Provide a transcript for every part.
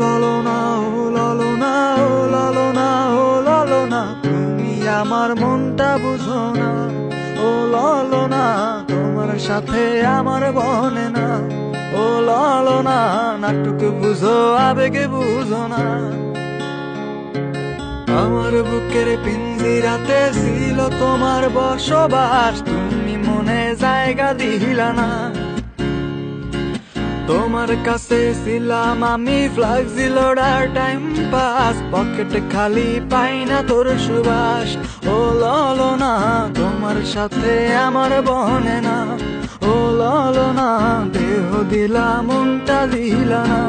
ললনা, ও ললনা, ও তুমি আমার মনটা বুঝো না। ও ললনা, তোমার সাথে আমার বনে না। ও ললনা, নাটুক বুঝো, আবেগে বুঝো না। আমার বুকের পিঞ্জিরাতে ছিল তোমার বসবাস, তুমি মনে জায়গা দিলা না। তোমার কাছে ছিলাম আমি flexi loader time pass pocket খালি পাই না তোর সুবাস। ও ললো না তোমার সাথে আমার বনে না। ও ললো না দেহ দিলা, মনটা দিলা না।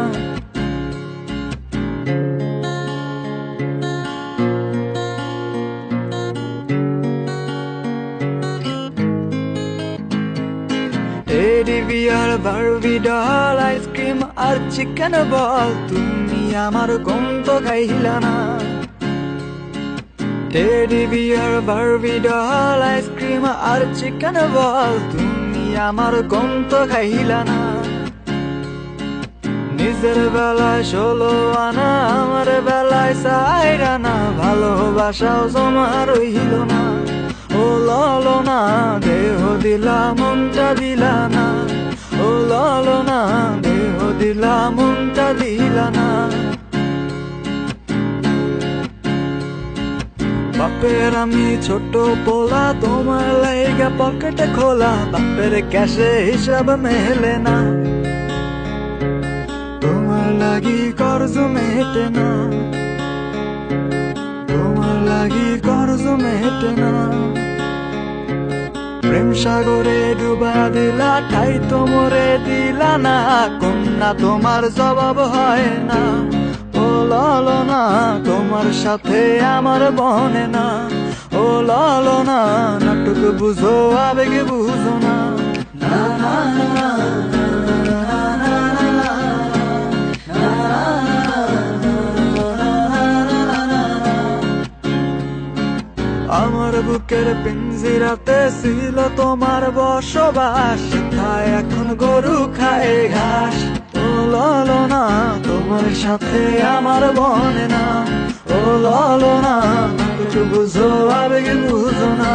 Teddy bear Barbie doll ice cream আর চিকেন বল তুমি আমার গম তো খাইলা না teddy bear Barbie doll ice cream আর চিকেন বল তুমি আমার গম তো খাইলা না। নিজের বেলায় ষোলো আনা, আমার বেলায় সাইরা না। ভালোবাসাও জমা রইল না। ও ললো না, দেহ দিলা, মনটা দিলা না। ও ললো না, দেহ দিলা, মনটা দিলা না। বাপের আমি ছোট পোলা, তোমার লাইগা পকেটে খোলা। বাপের ক্যাশে হিসাব মেলে না। তোমার লাগি কর্জ মেটে না। তোমার লাগি কর্জ মেটে না। প্রেম সাগরে ডুবা দিলা, ঠাই তোমরে দিলা না, কন্যা তোমার জবাব হয় না। ও ললো না তোমার সাথে আমার বনে না। ও ললো না নাটক বুঝো, আবেগে বুঝো না না না। পিঞ্জিরাতে ছিল তোমার বসবাস। সেথায় এখন গরু খায় ঘাস। ও ললো না তোমার সাথে আমার বনে না ও ললো না কিছু বুঝো, আবেগে বুঝো না।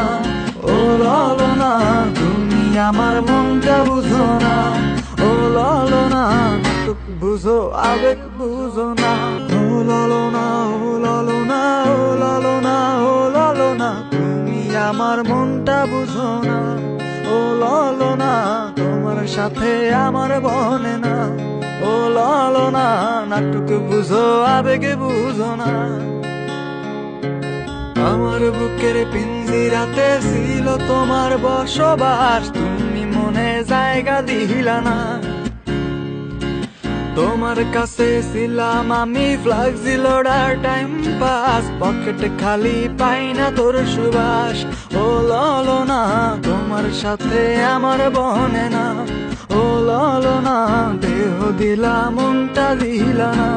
ও ললো না তুমি আমার মনটা বুঝো না। ও ললো না বুঝো, আবেগ বুঝো না। ও ললো না ও ললো না ও ললো না, তোমার সাথে আমার বনে না। ও ললো না, নাটক বুঝো, আবেগে বুঝো না। আমার বুকের পিঞ্জিরাতে ছিল তোমার বসবাস, তুমি মনে জায়গা দিলা না। তোমার কাছে ছিলাম আমি, flexi loader time pass pocket খালি পাই না তোর সুবাস। ও ললো না তোমার সাথে আমার বনে না। ও ললো না, দেহ দিলা, মনটা দিলা না।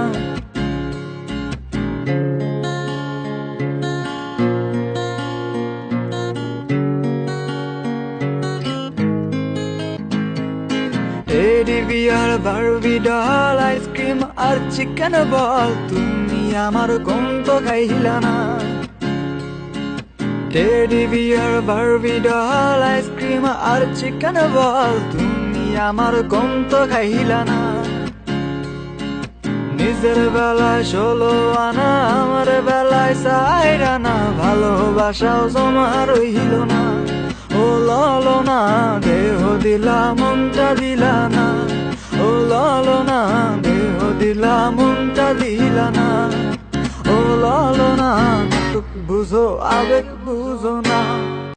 Bear Barbie doll, ice cream আর চিকেন বল, তুমি আমার গম তো না। Teddy bear Barbie doll ice cream আর চিকেন বল তুমি আমার খাইলা না। নিজের বেলায় ষোলো আনা, আমার বেলায় সাইরা না ভালোবাসাও জমা রইল না। ও ললো না, দেহ দিলা, মনটা দিলা না। ও ললো না, দেহ দিলা বুঝো আবেগ বুঝো না